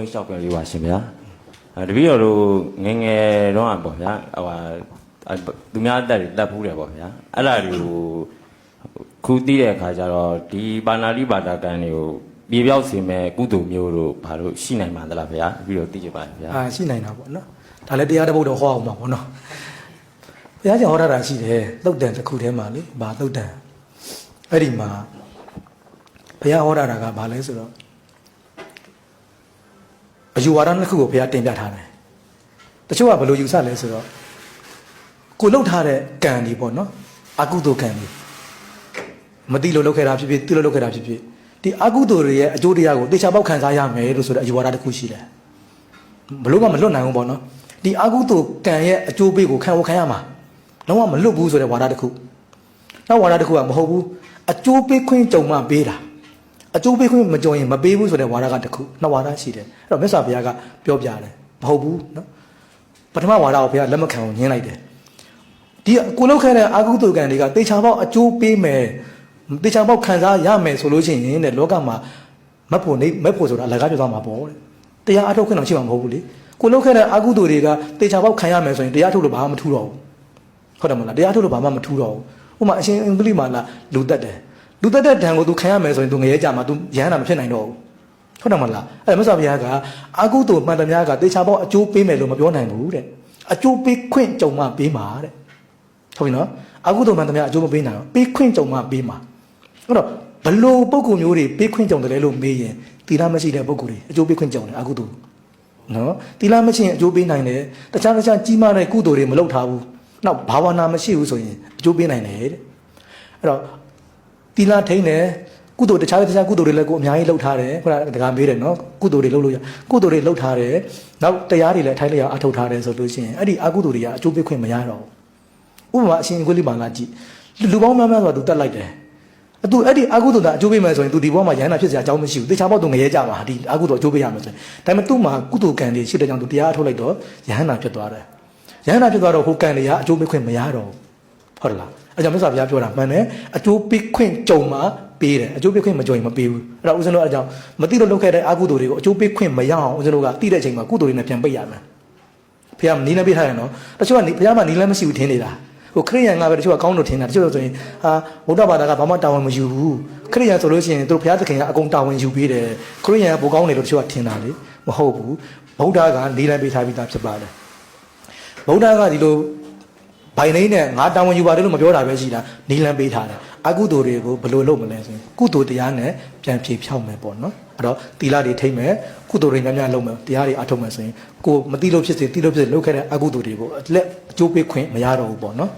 လျှောက်ကြလေးပါရှင်ဗျာအဲတပည့်တော်တို့ငယ်ငယ်တော့ပေါ့ဗျာဟိုဟာအဲသူများတက်တွေတက်ဖူးတယ်ပေါ့ဗျာအဲ့ဒါတွေကိုခုသိတဲ့အခါကျတော့ဒီပါဏာတိပါဒကံတွေကိုပြေပြောက်စေမဲ့ကုသိုလ်မျိုးတို့ဘာလို့ရှိနိုင်မှာသလားဗျာတပည့်တော်သိကြပါဗျာအာရှိနိုင်တာပေါ့နော်ဒါလည်းတရားတစ်ပုဒ်တော့ဟောအောင်ပါပေါ့နော်ဘုရားကျောင်းဟောတာရှိတယ်သုတ်တန်တစ်ခုထဲမှာလေဘာသုတ်တန်အဲ့ဒီမှာဘုရားဟောတာကဘာလဲဆိုတော့ အယူဝါဒနှစ်ခုကိုဘုရားတင်ပြထားတယ်တချို့ကဘယ်လိုယူဆလဲဆိုတော့ကိုလှုပ်ထားတဲ့ကံဒီပေါ့နော်အကုသိုလ်ကံဒီမတိလို့လှုပ်ခဲ့တာဖြစ်ဖြစ်တိလို့လှုပ်ခဲ့တာဖြစ်ဖြစ်ဒီအကုသိုလ်တွေရဲ့အကျိုးတရားကိုတေချာပေါက်ခံစားရမယ်လို့ဆိုတဲ့အယူဝါဒတစ်ခုရှိတယ်ဘလို့ကမလွတ်နိုင်ဘူးပေါ့နော်ဒီအာကုသိုလ်ကံရဲ့အကျိုးပေးကိုခံဝခံရမှာလုံးဝမလွတ်ဘူးဆိုတဲ့ဝါဒတစ်ခုနောက်ဝါဒတစ်ခုကမဟုတ်ဘူးအကျိုးပေးခွင့်ကြုံမှပေးတာ အကျိုးပေးခွင့်မကြုံရင်မပေးဘူးဆိုတဲ့ဝါဒကတစ်ခုနောက်ဝါဒရှိတယ်အဲ့တော့မြတ်စွာဘုရားကပြောပြတယ်မဟုတ်ဘူးနော်ပထမဝါဒကိုဘုရားလက်မခံဘူးညင်းလိုက်တယ်ဒီကိုလောက်ခဲ့တဲ့အာကုသိုလ်ကံတွေကတေချာပေါက်အကျိုးပေးမယ်တေချာပေါက်ခံစားရမယ်ဆိုလို့ရှိရင်တဲ့လောကမှာမက်ဖို့နေမက်ဖို့ဆိုတာအလကားပြောသွားမှာပေါ့တဲ့တရားအထုတ်ခွင့်တော့ရှိမှာမဟုတ်ဘူးလေကိုလောက်ခဲ့တဲ့အကုသိုလ်တွေကတေချာပေါက်ခံရမယ်ဆိုရင်တရားထုတ်လို့ဘာမှမထူတော့ဘူးဟုတ်တယ်မဟုတ်လားတရားထုတ်လို့ဘာမှမထူတော့ဘူးဥပမာအရှင်အင်္ဂလိပ်မှာလာလူတက်တယ် သူတက်တဲ့ဒဏ်ကိုသူခံရမယ်ဆိုရင်သူငရဲကြမှာသူရဟန္တာမဖြစ်နိုင်တော့ဘူးဟုတ်တယ်မလားအဲ့ဒါမြတ်စွာဘုရားကအကုသိုလ်မှန်သမျှကတေချာပေါက်အကျိုးပေးမယ်လို့မပြောနိုင်ဘူးတဲ့အကျိုးပေးခွင့်ကြုံမှပေးမှာတဲ့ဟုတ်ပြီနော်အကုသိုလ်မှန်သမျှအကျိုးမပေးနိုင်ဘူးပေးခွင့်ကြုံမှပေးမှာအဲ့တော့ဘလို့ပုံကူမျိုးတွေပေးခွင့်ကြုံတယ်လို့မေးရင်သီလမရှိတဲ့ပုံကူတွေအကျိုးပေးခွင့်ကြုံတယ်အကုသိုလ်နော်သီလမရှိရင်အကျိုးပေးနိုင်တယ်တခြားတခြားကြီးမားတဲ့ကုသိုလ်တွေမလုပ်ထားဘူးနောက်ဘာဝနာမရှိဘူးဆိုရင်အကျိုးပေးနိုင်တယ်တဲ့အဲ့တော့ သီလထိန်းတယ်ကုသိုလ်တခြားတခြားကုသိုလ်တွေလည်းကိုအများကြီးလုပ်ထားတယ်ခုနကတကားမေးတယ်နော်ကုသိုလ်တွေလုပ်လို့ရကုသိုလ်တွေလုပ်ထားတယ်နောက်တရားတွေလည်းအထိုင်းလျောက်အထုတ်ထားတယ်ဆိုလို့ရှိရင်အဲ့ဒီအကုသိုလ်တွေကအကျိုးပေးခွင့်မရတော့ဘူးဥပမာအရှင်ကိုလိပါလာကြည့်လူပေါင်းများများဆိုတာသူတတ်လိုက်တယ်အတူအဲ့ဒီအာဟုတုတာအကျိုးပေးမယ်ဆိုရင် तू ဒီဘောမှာရဟန္တာဖြစ်စရာအကြောင်းမရှိဘူးတေချာပေါက် तू ငရဲကြမှာဒီအာဟုတုအကျိုးပေးရမယ်ဆိုရင်ဒါပေမဲ့ तू မှာကုသိုလ်ကံတွေရှိတဲ့ကြောင့် तू တရားထုတ်လိုက်တော့ရဟန္တာဖြစ်သွားတယ်ရဟန္တာဖြစ်သွားတော့ဟိုကံတွေကအကျိုးပေးခွင့်မရတော့ဘူး ဟုတ်လားအဲကြောင့်မြတ်စွာဘုရားပြောတာမှန်တယ်အကျိုးပေးခွင့်ကြုံမှာပေးတယ်အကျိုးပေးခွင့်မကြုံရင်မပေးဘူးအဲ့တော့ဦးဇင်းတို့အဲကြောင့်မသိလို့လုပ်ခဲ့တဲ့အာဟုတုတွေကိုအကျိုးပေးခွင့်မရအောင်ဦးဇင်းတို့ကတိတဲ့အချိန်မှာကုသိုလ်တွေနဲ့ပြန်ပိတ်ရမယ်ဘုရားနီးနေပေးထားတယ်နော်တချို့ကဘုရားမှာနီးလည်းမရှိဘူးထင်နေတာဟိုခရိယန်ကပဲတချို့ကကောင်းလို့ထင်တာတချို့ဆိုရင်ဟာဗုဒ္ဓဘာသာကဘာမှတာဝန်မယူဘူးခရိယန်ဆိုလို့ရှိရင်သူတို့ဘုရားသခင်ကအကုန်တာဝန်ယူပေးတယ်ခရိယန်ကပိုကောင်းတယ်လို့တချို့ကထင်တာလေမဟုတ်ဘူးဗုဒ္ဓကနီးလည်းပေးထားပြီးသားဖြစ်ပါတယ်ဗုဒ္ဓကဒီလို ဘိုင်နေနဲ့ငါတာဝန်ယူပါတယ်လို့မပြောတာပဲရှိတာနီးလန်းပေးထားတယ်အကုသိုလ်တွေကိုဘယ်လိုလုပ်မလဲဆိုရင်ကုသိုလ်တရားနဲ့ပြန်ဖြေဖြောက်မယ်ပေါ့နော်အဲ့တော့သီလတွေထိမ့်မယ်ကုသိုလ်တွေများများလုပ်မယ်တရားတွေအထုတ်မယ်ဆိုရင်ကိုမသိလို့ဖြစ်စေသိလို့ဖြစ်စေလုပ်ခဲ့တဲ့အကုသိုလ်တွေကိုလက်အကျိုးပေးခွင့်မရတော့ဘူးပေါ့နော်